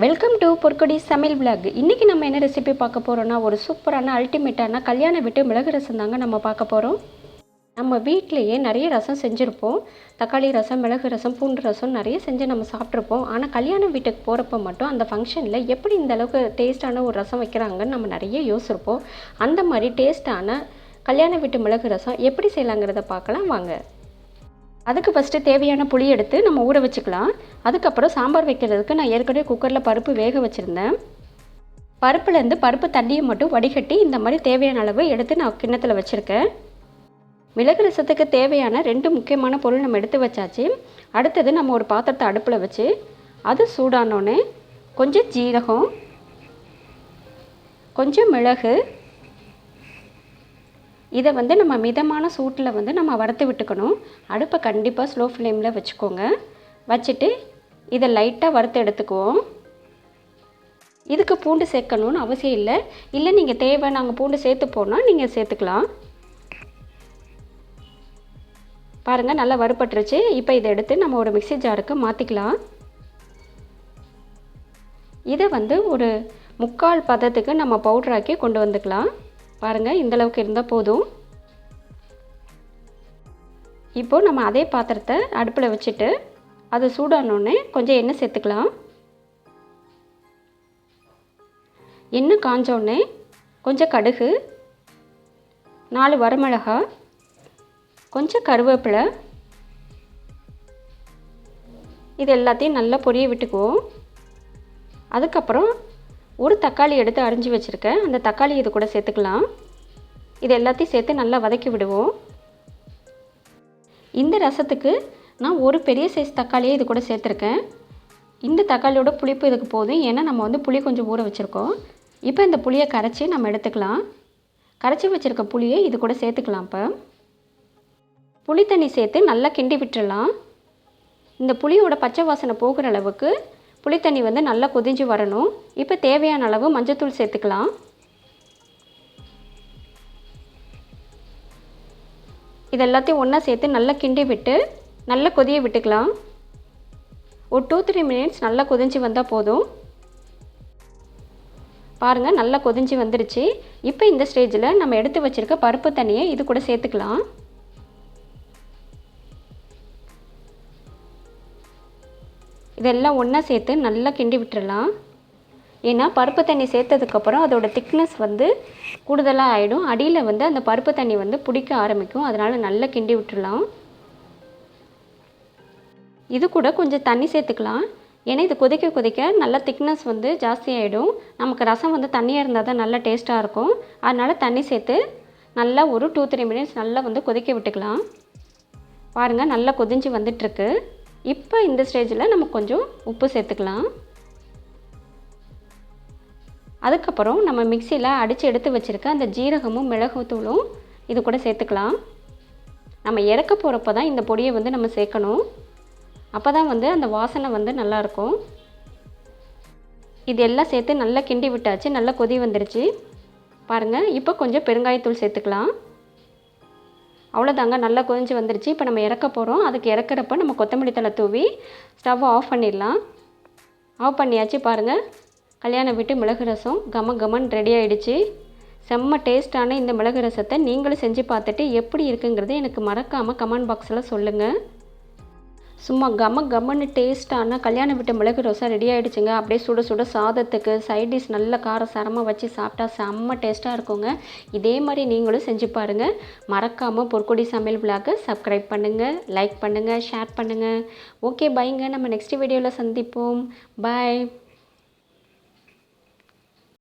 Welcome to பொற்கொடி சமையல் vlog இன்றைக்கி நம்ம என்ன ரெசிபி பார்க்க போகிறோன்னா ஒரு சூப்பரான அல்டிமேட்டான கல்யாண வீட்டு மிளகு ரசம் தாங்க நம்ம பார்க்க போகிறோம் நம்ம வீட்டிலையே நிறைய ரசம் செஞ்சுருப்போம். தக்காளி ரசம் மிளகு ரசம் பூண்டு ரசம் நிறைய செஞ்சு நம்ம சாப்பிட்ருப்போம் ஆனால் கல்யாண வீட்டுக்கு போகிறப்ப மட்டும் அந்த ஃபங்க்ஷனில் எப்படி இந்த அளவுக்கு டேஸ்ட்டான ஒரு ரசம் வைக்கிறாங்கன்னு நம்ம நிறைய யோசிச்சிருப்போம். அந்த மாதிரி டேஸ்ட்டான கல்யாண வீட்டு மிளகு ரசம் எப்படி செய்யலாங்கிறத பார்க்கலாம். வாங்க. அதுக்கு ஃபஸ்ட்டு தேவையான புளி எடுத்து நம்ம ஊற வச்சுக்கலாம். அதுக்கப்புறம் சாம்பார் வைக்கிறதுக்கு நான் ஏற்கனவே குக்கரில் பருப்பு வேக வச்சுருந்தேன். பருப்புலேருந்து பருப்பு தண்ணியை மட்டும் வடிகட்டி இந்த மாதிரி தேவையான அளவு எடுத்து நான் கிண்ணத்தில் வச்சுருக்கேன். மிளகு ரசத்துக்கு தேவையான ரெண்டு முக்கியமான பொருள் நம்ம எடுத்து வச்சாச்சு. அடுத்தது நம்ம ஒரு பாத்திரத்தை அடுப்பில் வச்சு அது சூடானோடனே கொஞ்சம் ஜீரகம் கொஞ்சம் மிளகு இதை வந்து நம்ம மிதமான சூட்டில் வந்து நம்ம வறுத்து விட்டுக்கணும். அடுப்பை கண்டிப்பாக ஸ்லோ ஃப்ளேமில் வச்சுக்கோங்க. வச்சுட்டு இதை லைட்டாக வறுத்து எடுத்துக்குவோம். இதுக்கு பூண்டு சேர்க்கணும்னு அவசியம் இல்லை. இல்லை நீங்கள் தேவை நாங்கள் பூண்டு சேர்த்து போனால் நீங்கள் சேர்த்துக்கலாம். பாருங்கள் நல்லா வறுபட்டுருச்சு. இப்போ இதை எடுத்து நம்ம ஒரு மிக்சி ஜாருக்கு மாற்றிக்கலாம் இதை வந்து ஒரு முக்கால் பதத்துக்கு நம்ம பவுட்ராக்கி கொண்டு வந்துக்கலாம். பாருங்கள் இந்தளவுக்கு இருந்தால் போதும். இப்போது நம்ம அதே பாத்திரத்தை அடுப்பில் வச்சுட்டு அது சூடானோடனே கொஞ்சம் எண்ணெய் சேர்த்துக்கலாம். எண்ணெய் காஞ்சோடனே கொஞ்சம் கடுகு நாலு வரமிளகா கொஞ்சம் கருவேப்பிலை. இது எல்லாத்தையும் நல்லா பொரிய விட்டுக்குவோம். அதுக்கப்புறம் ஒரு தக்காளி எடுத்து அரிஞ்சு வச்சுருக்கேன். அந்த தக்காளி இது கூட சேர்த்துக்கலாம். இது எல்லாத்தையும் சேர்த்து நல்லா வதக்கி விடுவோம். இந்த ரசத்துக்கு நான் ஒரு பெரிய சைஸ் தக்காளியை இது கூட சேர்த்துருக்கேன். இந்த தக்காளியோட புளிப்பு இதுக்கு போதும். ஏன்னா நம்ம வந்து புளி கொஞ்சம் ஊற வச்சுருக்கோம். இப்போ இந்த புளியை கரைச்சி நம்ம எடுத்துக்கலாம். கரைச்சி வச்சுருக்க புளியை இது கூட சேர்த்துக்கலாம் இப்போ. புளி தண்ணி சேர்த்து நல்லா கிண்டி விட்டுடலாம் இந்த புளியோட பச்சை வாசனை போகிற அளவுக்கு புளித்தண்ணி வந்து நல்லா கொதிஞ்சு வரணும். இப்போ தேவையான அளவு மஞ்சத்தூள் சேர்த்துக்கலாம். இது எல்லாத்தையும் ஒன்றா சேர்த்து நல்லா கிண்டி விட்டு நல்லா கொதிய விட்டுக்கலாம். ஒரு டூ த்ரீ மினிட்ஸ் நல்லா கொதிஞ்சு வந்தால் போதும். பாருங்கள் நல்லா கொதிஞ்சு வந்துருச்சு. இப்போ இந்த ஸ்டேஜில் நம்ம எடுத்து வச்சுருக்க பருப்பு தண்ணியை இது கூட சேர்த்துக்கலாம். இதெல்லாம் ஒன்றா சேர்த்து நல்லா கிண்டி விட்டுடலாம் ஏன்னா பருப்பு தண்ணி சேர்த்ததுக்கப்புறம் அதோட திக்னஸ் வந்து கூடுதலாக ஆகிடும் அடியில் வந்து அந்த பருப்பு தண்ணி வந்து பிடிக்க ஆரம்பிக்கும். அதனால் நல்லா கிண்டி விட்டுடலாம் இது கூட கொஞ்சம் தண்ணி சேர்த்துக்கலாம். ஏன்னா இது கொதிக்க கொதிக்க நல்லா திக்னஸ் வந்து ஜாஸ்தி ஆகிடும் நமக்கு ரசம் வந்து தண்ணியாக இருந்தால் தான் நல்லா டேஸ்ட்டாக இருக்கும். அதனால் தண்ணி சேர்த்து நல்லா ஒரு டூ த்ரீ மினிட்ஸ் நல்லா வந்து கொதிக்க விட்டுக்கலாம். பாருங்கள் நல்லா கொதிஞ்சு வந்துட்டுருக்கு. இப்போ இந்த ஸ்டேஜில் நம்ம கொஞ்சம் உப்பு சேர்த்துக்கலாம். அதுக்கப்புறம் நம்ம மிக்சியில் அடித்து எடுத்து வச்சுருக்க அந்த ஜீரகமும் மிளகுத்தூளும் இது கூட சேர்த்துக்கலாம். நம்ம இறக்க போகிறப்ப தான் இந்த பொடியை வந்து நம்ம சேர்க்கணும். அப்போ தான் வந்து அந்த வாசனை வந்து நல்லாயிருக்கும் இது எல்லாம் சேர்த்து நல்லா கிண்டி விட்டாச்சு நல்லா கொதி வந்துருச்சு. பாருங்கள் இப்போ கொஞ்சம் பெருங்காயத்தூள் சேர்த்துக்கலாம். அவ்வளோதாங்க நல்லா கொதிஞ்சு வந்துருச்சு. இப்போ நம்ம இறக்க போகிறோம் அதுக்கு இறக்குறப்ப நம்ம கொத்தமல்லி தலை தூவி ஸ்டவ்வை ஆஃப் பண்ணிடலாம். ஆஃப் பண்ணியாச்சு பாருங்கள் கல்யாணம் வீட்டு மிளகு ரசம் கம கமன் ரெடி ஆகிடுச்சு செம்ம டேஸ்ட்டான இந்த மிளகு ரசத்தை நீங்களும் செஞ்சு பார்த்துட்டு எப்படி இருக்குங்கிறத எனக்கு மறக்காமல் கமெண்ட் பாக்ஸில் சொல்லுங்கள் சும்மா கம கம்மன்னு டேஸ்ட்டான கல்யாண வீட்டு மிளகு ரோசா ரெடி ஆகிடுச்சுங்க அப்படியே சுட சுட சாதத்துக்கு சைட் டிஷ் நல்ல கார சாரமாக வச்சு சாப்பிட்டா செம்ம டேஸ்ட்டாக இருக்குங்க. இதே மாதிரி நீங்களும் செஞ்சு பாருங்கள் மறக்காமல் பொற்கொடி சமையல் விழாக்கு சப்ஸ்கிரைப் பண்ணுங்கள் லைக் பண்ணுங்கள் ஷேர் பண்ணுங்கள் ஓகே பைங்க நம்ம நெக்ஸ்ட் வீடியோவில் சந்திப்போம். பாய்